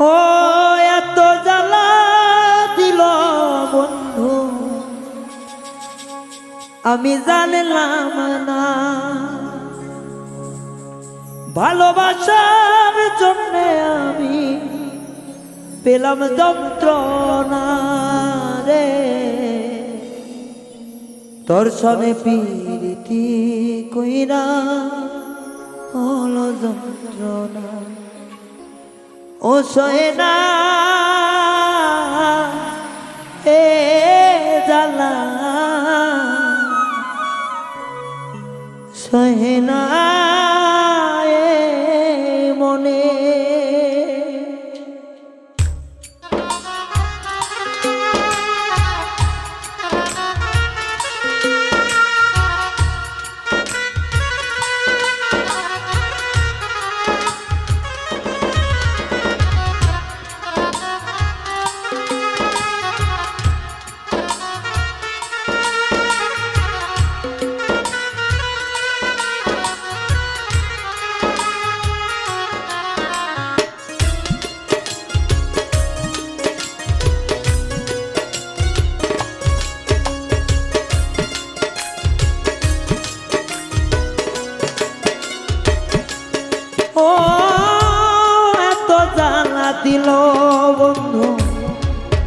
ও, এত জ্বালা দিল বন্ধু। আমি জানলাম না। ভালোবাসার জন্য আমি পেলাম যন্ত্রণা রে। তোর সনে পিরিতি কইরা হলো যন্ত্রণা। ও সয়ে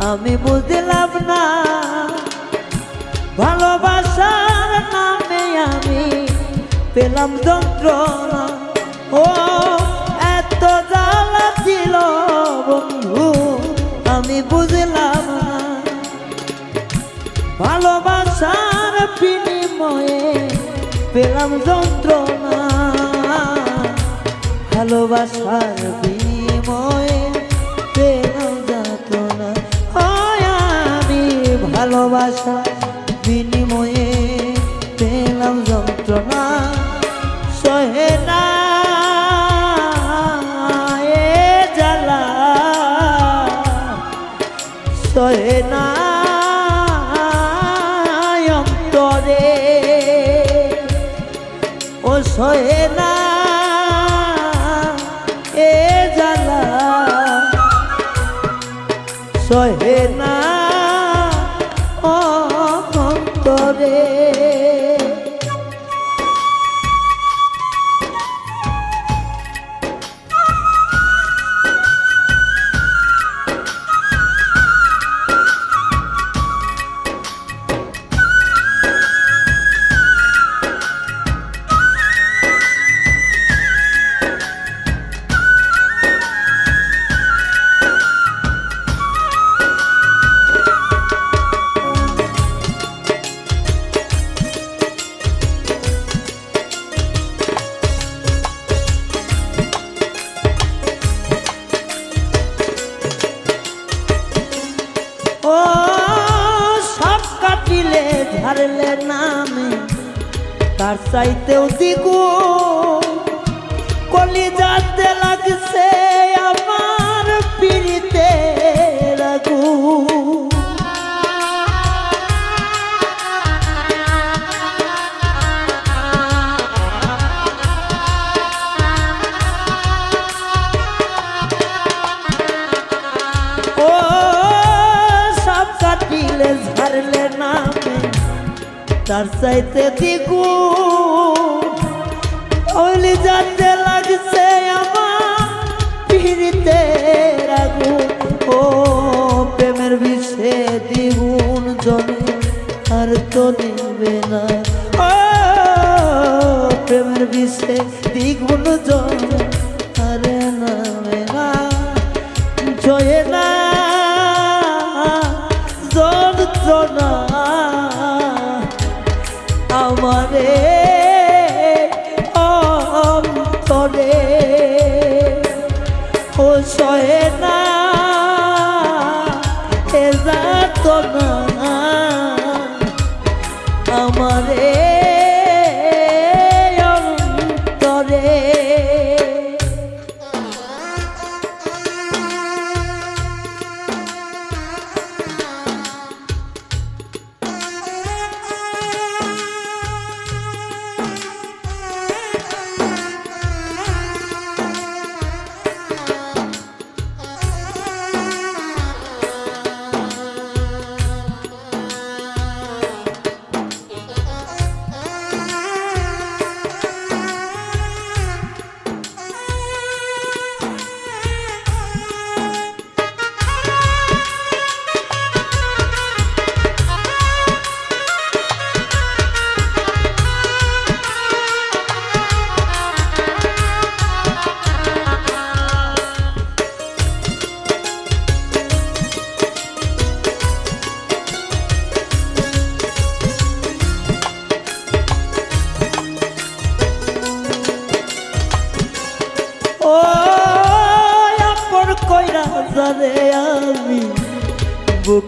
আমি বুঝলাম না। ভালোবাসার নামে আমি পেলাম যন্ত্রণা। ও, এত জ্বালা দিল বন্ধু, আমি বুঝলাম না। ভালোবাসার বিনিময়ে পেলাম যন্ত্রণা। ভালোবাসার বিনিময়ে পেলাম ভালোবাসা বিনিময়ে পেলাম যন্ত্রণা। সহে না জ্বালা। সহে অন্তরে। ও সহে এ জ্বালা। সহে না। অন্তরে তার চাইতেও দিগু কলি তার চাইতে দিগু ওলি যাতে লাগছে আমার পিড়িতে রাগু ও প্রেমের বিষে দ্বিগুণ জনে আর তো নেবে না। ও প্রেমের বিষে দ্বিগুণ জনে আর না। জয়ে না sonana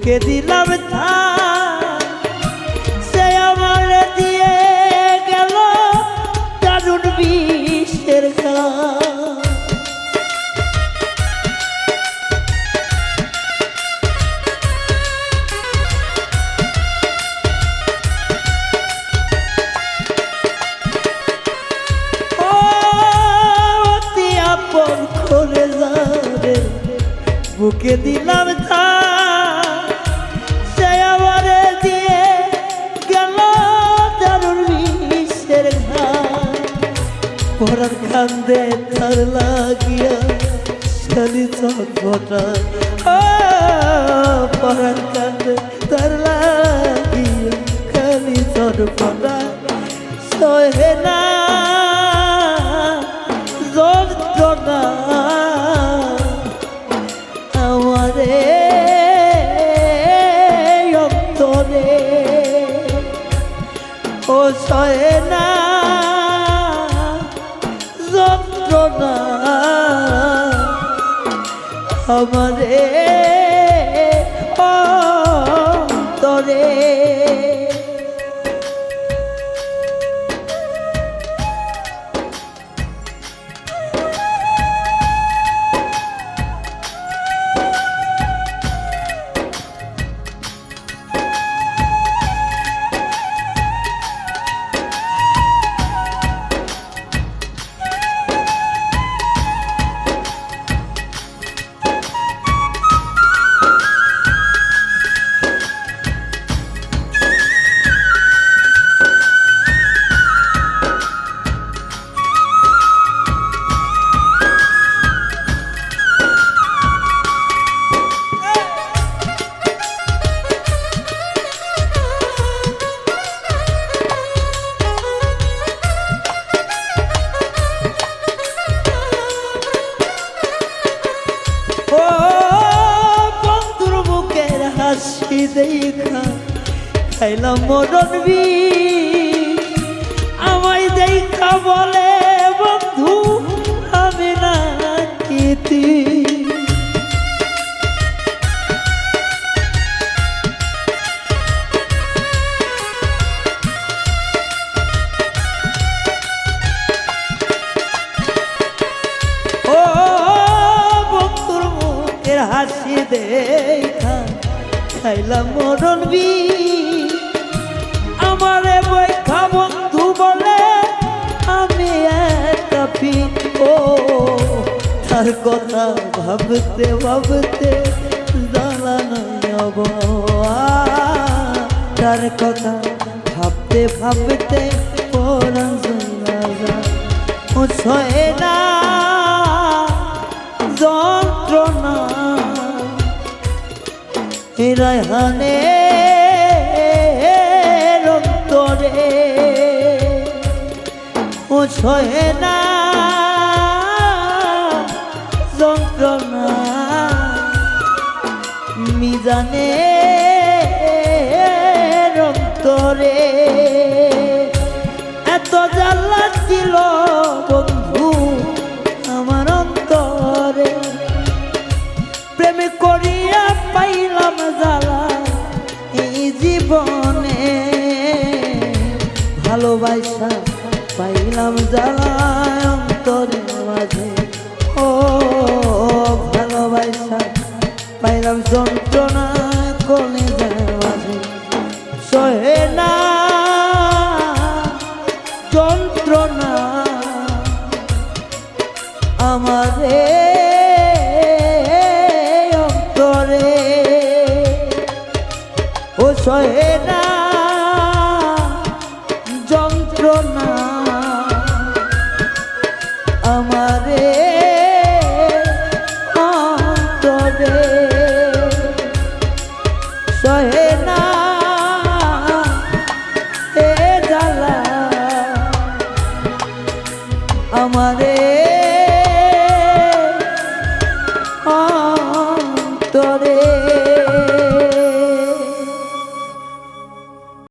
বুকে দিলাম সে আমার দিয়ে গেল দারুণ বিষের বুকে দিলাম কান্দে তার লাগিয়া শালি চটপটা ও পরার কান্দে তার লাগিয়া খালি চটপটা সহে না আমারে খাইলাম মরণ। আমায় দেখা বলে তার কথা ভাবতে ভাবতে জানানো তার কথা ভাবতে ভাবতে পরাণ না, যন্ত্রণা। রায়হানে অন্তরে ও ছয় না মিজানে অন্তরে এত জ্বালা ছিল বন্ধু আমার অন্তরে। প্রেম করিয়া পাইলাম জ্বালা এই জীবনে। ভালোবাসা পাইলাম জ্বালা অন্তরে মাঝে। ও, ভালোবাসা পাইলাম যন্ত্রণা। আমারে অন্তরে। ও সহে না যন্ত্রণা আমারে অন্তরে। সহে